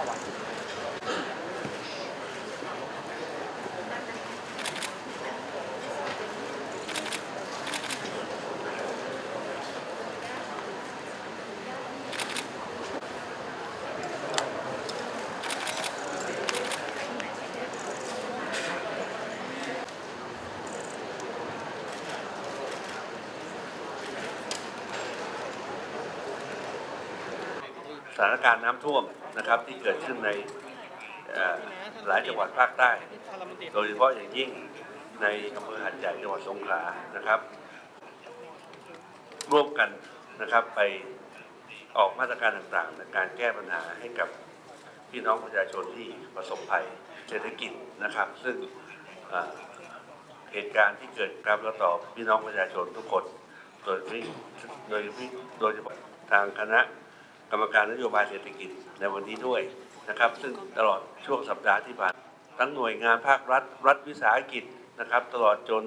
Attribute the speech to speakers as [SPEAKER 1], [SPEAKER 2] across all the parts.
[SPEAKER 1] าอะ
[SPEAKER 2] สถานการณ์น้ำท่วม นะครับที่เกิดขึ้นในเอ่อหลายจังหวัดภาคใต้ โดยเฉพาะอย่างยิ่งในอำเภอหัดใหญ่จังหวัดสงขลานะครับ ร่วมกันนะครับไปออกมาตรการต่างๆในการแก้ปัญหาให้กับพี่น้องประชาชนที่ประสบภัยเศรษฐกิจนะครับ ซึ่งเอ่อเหตุการณ์ที่เกิดกระทบต่อพี่น้องประชาชนทุกคน โดยที่โดยที่โดยเฉพาะทางคณะ กรรมการนโยบายเศรษฐกิจในวันนี้ด้วยนะครับ ซึ่งตลอดช่วงสัปดาห์ที่ผ่านทั้งหน่วยงานภาครัฐ รัฐวิสาหกิจนะครับ ตลอดจน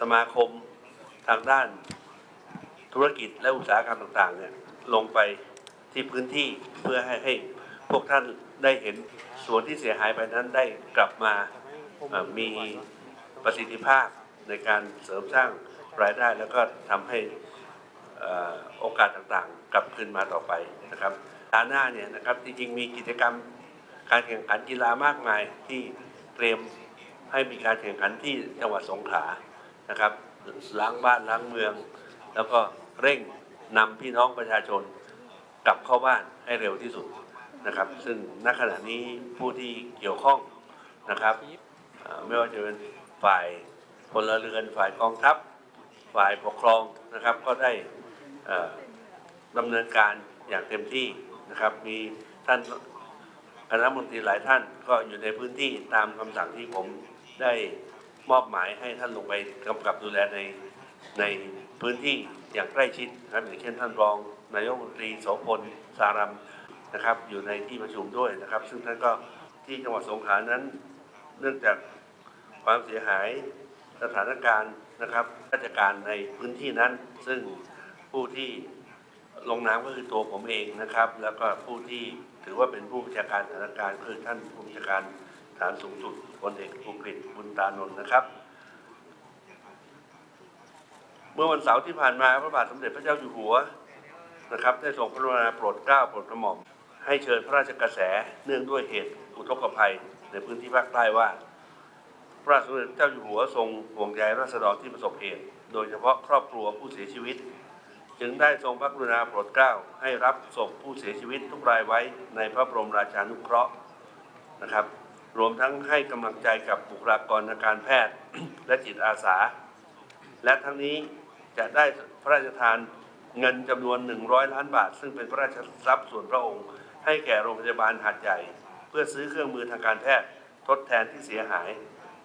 [SPEAKER 2] สมาคมทางด้านธุรกิจและอุตสาหกรรมต่างๆเนี่ยลงไปที่พื้นที่เพื่อให้ให้พวกท่านได้เห็นส่วนที่เสียหายไปนั้นได้กลับมามีประสิทธิภาพในการเสริมสร้างรายได้แล้วก็ทำให้ โอกาสต่างๆ กลับคืนมาต่อไปนะครับตาหน้าเนี่ยนะครับจริงๆมีกิจกรรมการแข่งขันกีฬามากมายที่เตรียมให้มีการแข่งขันที่จังหวัดสงขลานะครับล้างบ้านล้างเมือง แล้วก็เร่งนำพี่น้องประชาชนกลับเข้าบ้านให้เร็วที่สุดนะครับ ซึ่งณขณะนี้ผู้ที่เกี่ยวข้องนะครับไม่ว่าจะเป็นฝ่ายพลเรือนฝ่ายกองทัพ ฝ่ายปกครองนะครับ ก็ได้ ดำเนินการอย่างเต็มที่นะครับ มีท่านคณะมนตรีหลายท่านก็อยู่ในพื้นที่ตามคำสั่งที่ผมได้มอบหมายให้ท่านลงไปกำกับดูแลในในพื้นที่อย่างใกล้ชิดนะครับอย่างเช่นท่านรองนายกรัฐมนตรีโสพลสารัมนะครับ อยู่ในที่ประชุมด้วยนะครับ ซึ่งท่านก็ที่จังหวัดสงขลานั้น เนื่องจากความเสียหายสถานการณ์นะครับราชการในพื้นที่นั้น ซึ่ง ผู้ที่ลงนามก็คือตัวผมเองนะครับ แล้วก็ผู้ที่ถือว่าเป็นผู้บัญชาการสถานการณ์คือท่านผู้บัญชาการฐานสูงสุดพลเอกภูกฤษบุญตานนท์นะครับ เมื่อวันเสาร์ที่ผ่านมาพระบาทสมเด็จพระเจ้าอยู่หัวนะครับ ได้ทรงพระกรุณาโปรดเกล้าโปรดกระหม่อมให้เชิญพระราชกระแสเนื่องด้วยเหตุอุทกภัยในพื้นที่ภาคใต้ว่า พระบาทสมเด็จพระเจ้าอยู่หัวทรงห่วงใยราษฎรที่ประสบเหตุ โดยเฉพาะครอบครัวผู้เสียชีวิต จึงได้ทรงพระกรุณาโปรดเกล้าให้รับศพผู้เสียชีวิตทุกรายไว้ในพระบรมราชานุเคราะห์นะครับ รวมทั้งให้กำลังใจกับบุคลากรทางการแพทย์และจิตอาสา และทั้งนี้จะได้พระราชทานเงินจำนวน 100 ล้านบาท ซึ่งเป็นพระราชทรัพย์ส่วนพระองค์ ให้แก่โรงพยาบาลหาดใหญ่ เพื่อซื้อเครื่องมือทางการแพทย์ทดแทนที่เสียหาย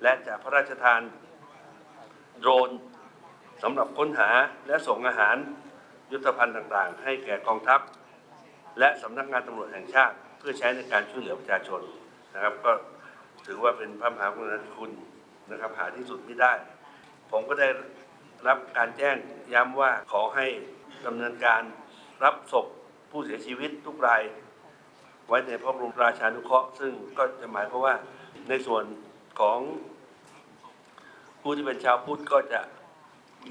[SPEAKER 2] และจะพระราชทานโดรนสำหรับค้นหาและส่งอาหาร ยุทธภัณฑ์ต่างๆ ให้แก่กองทัพ และสำนักงานตำรวจแห่งชาติ เพื่อใช้ในการช่วยเหลือประชาชนนะครับ ก็ถือว่าเป็นพระมหากรุณาธิคุณนะครับ หาที่สุดไม่ได้ ผมก็ได้รับการแจ้งย้ำว่าขอให้ดำเนินการรับศพผู้เสียชีวิตทุกราย ไว้ในพระบรมราชานุเคราะห์ซึ่งก็จะหมายความว่าในส่วนของผู้ที่เป็นชาวพุทธก็จะ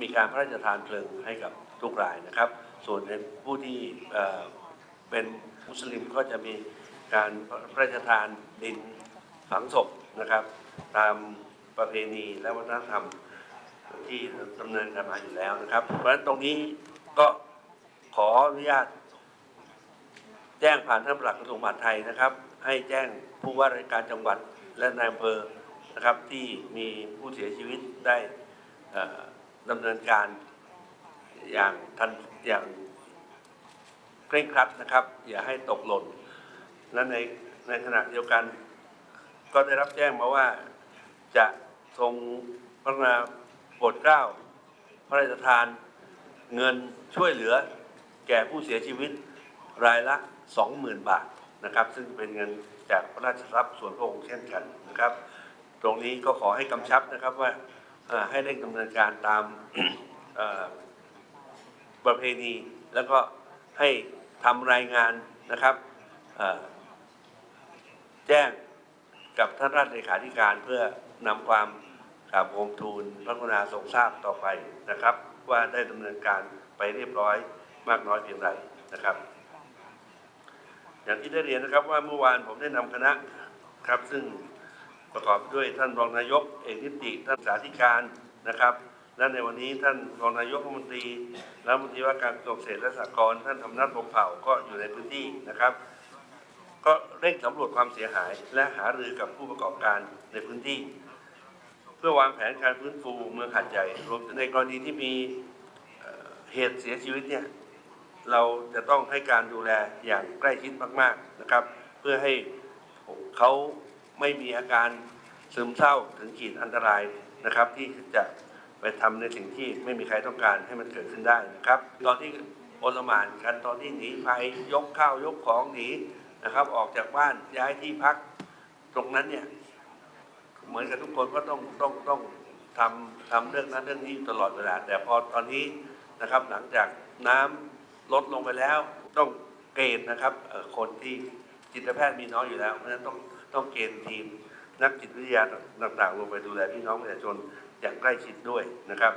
[SPEAKER 2] มีการพระราชทานเพลิงให้กับ ทุกรายนะครับ ส่วนในผู้ที่เป็นมุสลิมก็จะมีการพระราชทานดินฝังศพนะครับ ตามประเพณีและวัฒนธรรมที่ดำเนินกันมาอยู่แล้วนะครับ เพราะฉะนั้นตรงนี้ก็ขออนุญาต แจ้งผ่านท่านปลัดกระทรวงมหาดไทยนะครับ ให้แจ้งผู้ว่าราชการจังหวัดและนายอำเภอนะครับที่มีผู้เสียชีวิตได้ดำเนินการ อย่างทันอย่างเคร่งครัดนะครับ อย่าให้ตกหล่นและในในขณะเดียวกัน ก็ได้รับแจ้งมาว่าจะทรงพระกราโปรดเกล้า พระราชทานเงินช่วยเหลือแก่ผู้เสียชีวิตรายละ 20,000 บาทนะครับ ซึ่งเป็นเงินจากพระราชทรัพย์ส่วนพระองค์เช่นกันนะครับ ตรงนี้ก็ขอให้กำชับนะครับว่าให้เร่งดำเนินการตาม ประเพณี แล้วก็ให้ทำรายงานนะครับแจ้งกับท่านราชเลขาธิการเพื่อนำความกราบโอมทูลพระกรุณาทรงทราบต่อไปนะครับ ว่าได้ดำเนินการไปเรียบร้อยมากน้อยเพียงไรนะครับ อย่างที่ได้เรียนนะครับว่าเมื่อวานผมได้นำคณะครับซึ่งประกอบด้วยท่านรองนายก เอกนิติท่านสาธิการนะครับ และในวันนี้ท่านรองนายกรัฐมนตรีและรัฐมนตรีว่าการกระทรวงเกษตรและสหกรณ์ท่านธรรมนัฐพรหมเผ่าก็อยู่ในพื้นที่นะครับ ก็เร่งสำรวจความเสียหายและหารือกับผู้ประกอบการในพื้นที่ เพื่อวางแผนการฟื้นฟูเมืองหัดใหญ่รวมถึงในกรณีที่มีเหตุเสียชีวิตเนี่ยเราจะต้องให้การดูแลอย่างใกล้ชิดมาก ๆนะครับ เพื่อให้เขาไม่มีอาการซึมเศร้าถึงขีดอันตรายนะครับที่จะ ไปทำในสิ่งที่ไม่มีใครต้องการให้มันเกิดขึ้นได้นะครับ ตอนที่โอลมานกันตอนที่หนีภัยยกข้าวยกของหนีนะครับ ออกจากบ้านย้ายที่พักตรงนั้นเนี่ย เหมือนกับทุกคนก็ต้องต้องต้องทำทำเรื่องนั้นเรื่องนี้ตลอดเวลา แต่พอตอนนี้นะครับ หลังจากน้ำลดลงไปแล้ว ต้องเกณฑ์นะครับคนที่จิตแพทย์มีน้อยอยู่แล้วเพราะฉะนั้นต้องต้องเกณฑ์ทีมนักจิตวิทยาต่างๆ ลงไปดูแลพี่น้องประชาชน อย่างใกล้ชิดด้วยนะครับ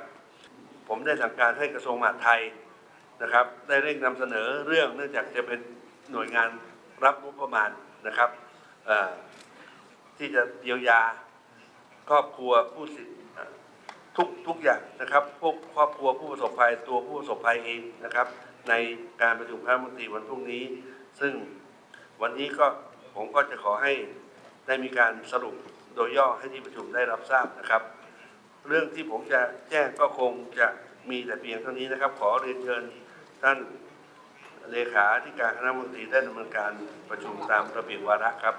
[SPEAKER 2] ผมได้สั่งการให้กระทรวงมหาดไทยนะครับ ได้เร่งนำเสนอเรื่องเนื่องจากจะเป็นหน่วยงานรับงบประมาณนะครับที่จะเยียวยาครอบครัวผู้สิทุกทุกอย่างนะครับ พวกครอบครัวผู้ประสบภัยตัวผู้ประสบภัยเองนะครับ ในการประชุมคณะมนตรีวันพรุ่งนี้ ซึ่งวันนี้ก็ผมก็จะขอให้ได้มีการสรุปโดยย่อให้ที่ประชุมได้รับทราบนะครับ เรื่องที่ผมจะแจ้งก็คงจะมีแต่เพียงเท่านี้นะครับ ขอเรียนเชิญท่านเลขาธิการคณะมนตรีได้ดำเนินการประชุมตามระเบียบวาระครับ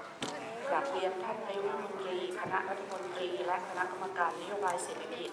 [SPEAKER 1] กราบเรียนท่านนายกรัฐมนตรี คณะรัฐมนตรี และคณะกรรมการนโยบายเศรษฐกิจ